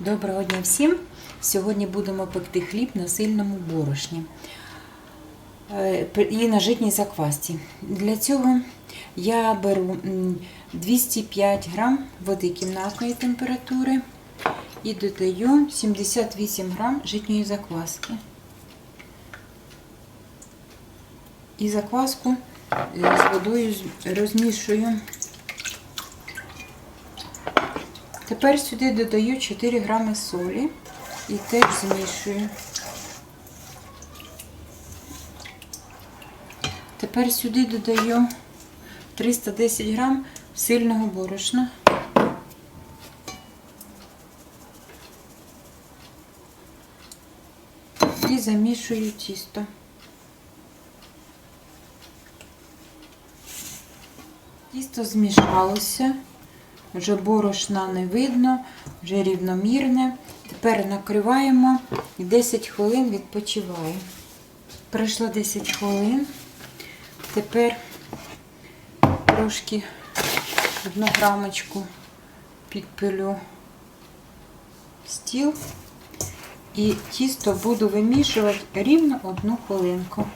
Доброго дня всім! Сьогодні будемо пекти хліб на сильному борошні е, і на житній заквасці. Для цього я беру 205 грам води кімнатної температури і додаю 78 грам житньої закваски. І закваску е, з водою розмішую. Тепер сюди додаю 4 грами солі і теж змішую. Тепер сюди додаю 310 грам сильного борошна. І замішую тісто. Тісто змішалося. Вже борошна не видно, вже рівномірне. Тепер накриваємо і 10 хвилин відпочиває. Пройшло 10 хвилин. Тепер трошки одну грамочку підпилю стіл і тісто буду вимішувати рівно одну хвилинку.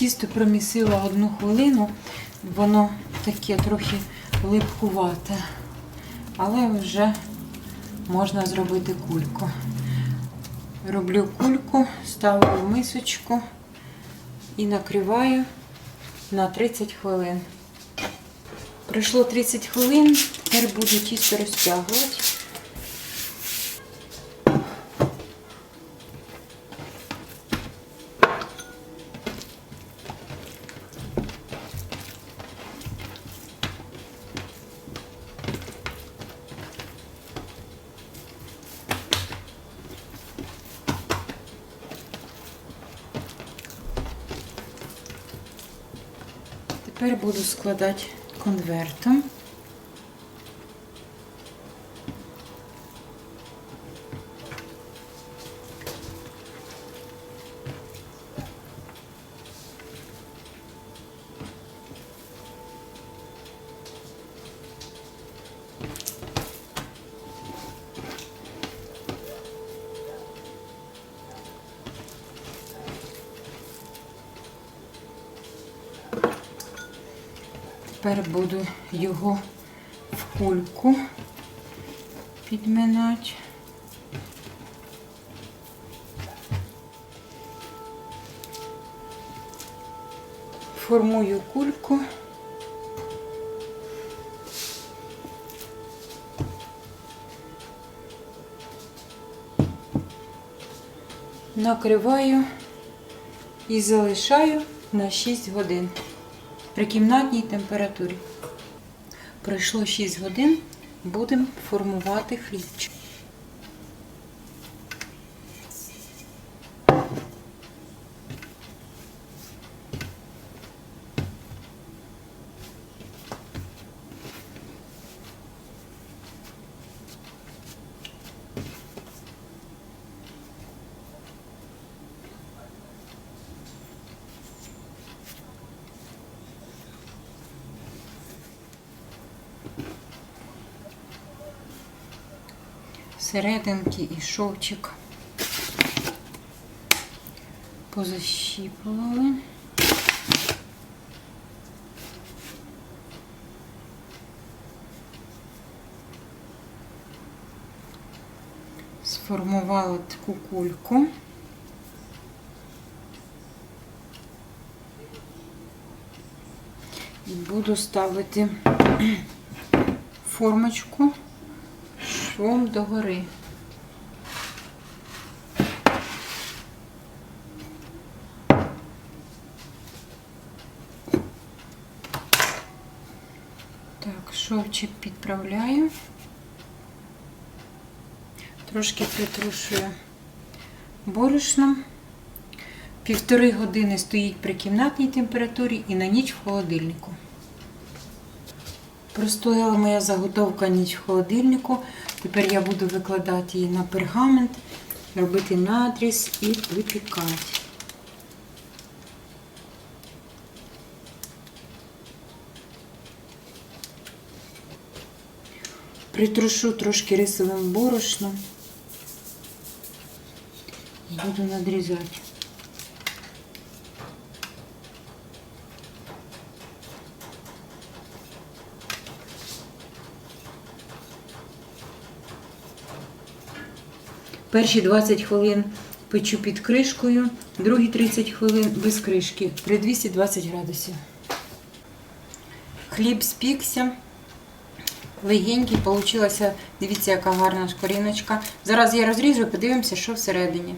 Тісто промісила одну хвилину, воно таке трохи липкувате, але вже можна зробити кульку. Роблю кульку, ставлю в мисочку і накриваю на 30 хвилин. Пройшло 30 хвилин, тепер буду тісто розтягувати. Тепер буду складати конвертом. Тепер буду його в кульку підминати. Формую кульку. Накриваю і залишаю на 6 годин при кімнатній температурі. Пройшло 6 годин, будемо формувати хлібчик. Серединки і шовчик позащіпували. Сформували таку кульку. І буду ставити формочку швом догори. Так, шовчик підправляю. Трошки притрушую борошном. Півтори години стоїть при кімнатній температурі і на ніч в холодильнику. Простояла моя заготовка ніч в холодильнику. Тепер я буду викладати її на пергамент робити надріз і випікати. Притрушу трошки рисовим борошном. і Буду надрізати. Перші 20 хвилин печу під кришкою, другі 30 хвилин без кришки при 220 градусів. Хліб спікся. Легенький, получилася, дивіться, яка гарна шкоріночка. Зараз я розріжу, подивимося, що всередині.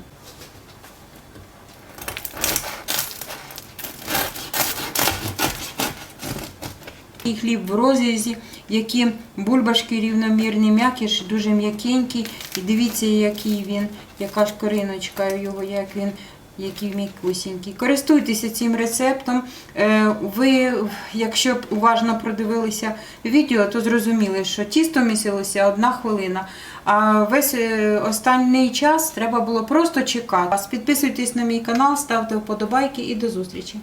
І хліб в розрізі, які бульбашки рівномірні, м'якіш, дуже м'якенький. І дивіться, який він, яка шкориночка його, як він, який м'якусінький. Користуйтеся цим рецептом. Е, Ви, якщо б уважно продивилися відео, то зрозуміли, що тісто місилося одна хвилина. А весь е, останній час треба було просто чекати. Підписуйтесь на мій канал, ставте вподобайки і до зустрічі.